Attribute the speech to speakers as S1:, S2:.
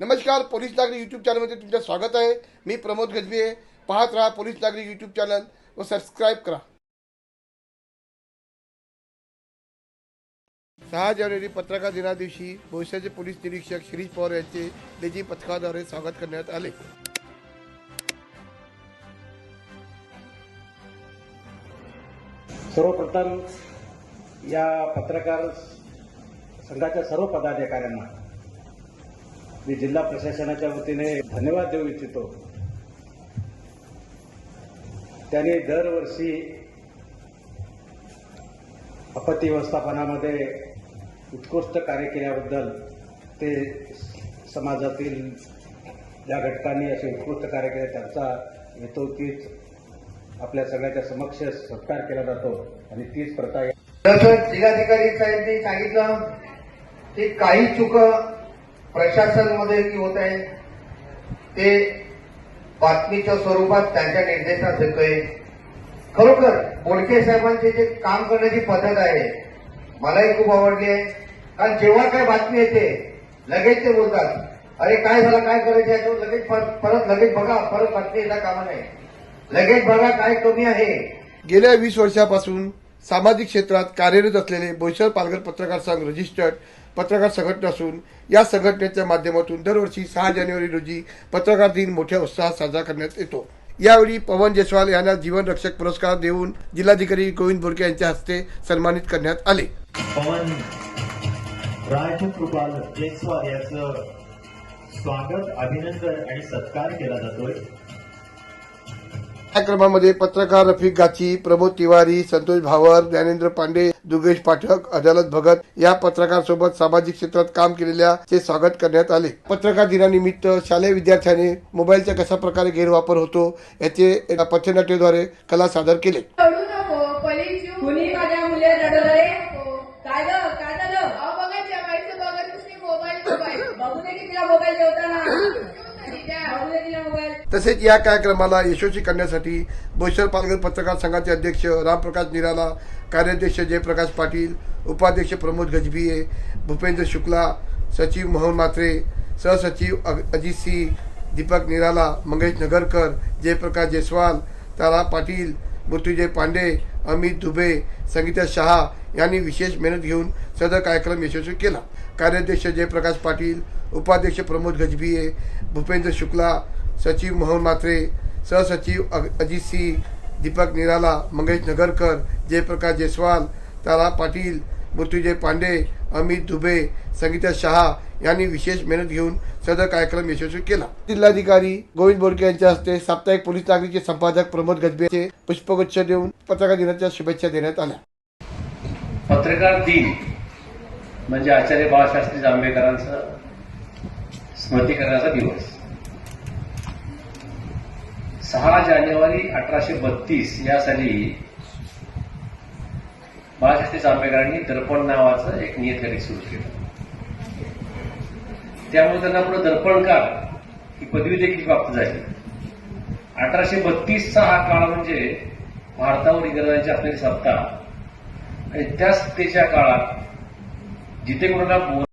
S1: नमस्कार पोलीस नागरिक यूट्यूब चॅनलमध्ये तुमचं स्वागत आहे. मी प्रमोद गजबे पाहत राहा पोलीस नागरिक यूट्यूब चॅनल व सबस्क्राईब करा. सहा जानेवारी पत्रकार दिना दिवशी भविष्याचे पोलीस निरीक्षक शिरीष पवार यांचे लेजी पथकाद्वारे स्वागत करण्यात आले.
S2: सर्वप्रथम या पत्रकार संघाच्या सर्व पदाधिकाऱ्यांना मी जिल्हा प्रशासनाच्या वतीने धन्यवाद देऊ इच्छितो. त्यांनी दरवर्षी आपत्ती व्यवस्थापनामध्ये उत्कृष्ट कार्य केल्याबद्दल ते समाजातील ज्या घटकांनी असे उत्कृष्ट कार्य केले त्यांचा यथोचित आपल्या सगळ्याच्या समक्ष सत्कार केला जातो आणि तीच प्रथा
S3: जिल्हाधिकारी साहेबांनी सांगितलं की काही चुक प्रशासनमध्ये की होत आहे ते बातमीच्या स्वरूपात त्यांच्या निर्देशात येतोय खरोखर बोडके साहेबांचे जे काम करण्याची पद्धत आहे मलाही खूप आवडली आहे. कारण जेव्हा काय बातमी येते लगेच ते बोलतात. अरे काय झालं काय करायचं याच्यावर लगेच परत लगेच बघा परत बातमी येता कामा नाही लगेच बघा काय कमी आहे.
S1: गेल्या वीस वर्षापासून सामाजिक क्षेत्रात कार्यरत असलेले बोईसर पालघर पत्रकार संघ रजिस्टर्ड पत्रकार संघटना असून या संघटनेच्या माध्यमातून दरवर्षी सहा जानेवारी रोजी पत्रकार दिन मोठ्या उत्साहात साजरा करण्यात येतो. यावेळी पवन जयस्वाल यांना जीवन रक्षक पुरस्कार देऊन जिल्हाधिकारी गोविंद बोरके यांच्या हस्ते सन्मानित करण्यात आले.
S4: पवन राजकृपाल जयस्वाल याचं स्वागत अभिनंदन आणि सत्कार केला जातोय.
S1: कार्यक्रमामध्ये पत्रकार रफिक गाची प्रमोद तिवारी संतोष भावर ज्ञानेंद्र पांडे दुर्गेश पाठक अदालत भगत या पत्रकार सोबत सामाजिक क्षेत्रात काम केलेल्या चे स्वागत करण्यात आले. पत्रकार दिनानिमित्त शालेय विद्यार्थ्याने मोबाईलचा कशा प्रकारे गैरवापर होतो याचे एका कला सादर केले.
S5: मोबाईल
S1: तसेच या कार्यक्रमाला यशस्वी करण्यासाठी बोईसर पालघर पत्रकार संघाचे अध्यक्ष रामप्रकाश निराला कार्याध्यक्ष जयप्रकाश पाटील उपाध्यक्ष प्रमोद गजभिये भूपेंद्र शुक्ला सचिव मोहन मात्रे सहसचिव अजित सिंह दीपक निराला मंगेश नगरकर जयप्रकाश जयस्वाल तारा पाटील मृत्युंजय पांडे अमित दुबे संगीता शहा यांनी विशेष मेहनत घेऊन सदर कार्यक्रम यशस्वी केला. कार्याध्यक्ष जयप्रकाश पाटील उपाध्यक्ष प्रमोद गजभिये भूपेंद्र शुक्ला सचिव मोहन मात्रे सहसचिव अजित सिंह दीपक निराला मंगेश नगरकर जयप्रकाश जयस्वाल तारा पाटील मृत्युंजय पांडे अमित दुबे संगीता शहा यांनी विशेष मेहनत घेऊन सदर कार्यक्रम यशस्वी केला. जिल्हाधिकारी गोविंद बोरके यांच्या हस्ते साप्ताहिक पोलीस नागरिकचे संपादक प्रमोद गजबे पुष्पगुच्छ देऊन पत्रकार दिनाच्या शुभेच्छा देण्यात आल्या.
S6: पत्रकार दिन म्हणजे आचार्य बाळशास्त्री जांभेकरांचा स्मृती करण्याचा दिवस. सहा जानेवारी अठराशे बत्तीस या साली बाळशास्त्री जांभेकरांनी दर्पण नावाचं एक नियतकालिक सुरू केलं. त्यामुळे त्यांना पुढे दर्पणकार ही पदवी देखील प्राप्त झाली. अठराशे बत्तीसचा हा काळ म्हणजे भारतावर इंग्रजांची असलेली सत्ता. आणि त्याच त्याच्या काळात जिथे कोणाला